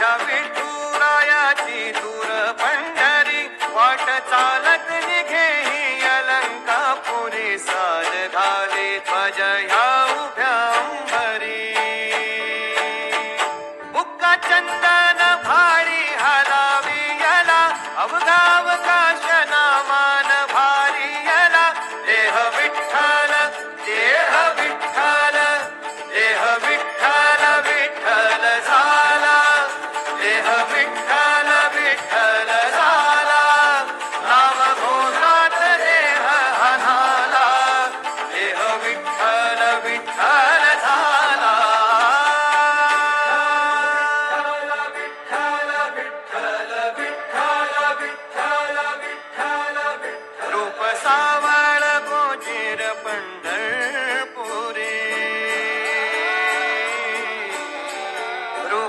கவிட்டு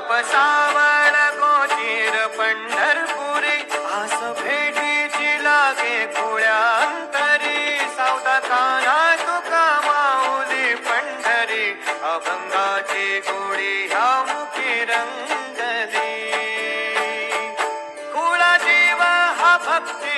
रूप सावळ गोजीर पंढरपुरी आस भेटीची लागे खुळ्यांतरी सावधाकाना तुका माऊली पंढरी अभंगाची गोडी ह्या मुखी रंगली. कुळा जीव हा भक्ती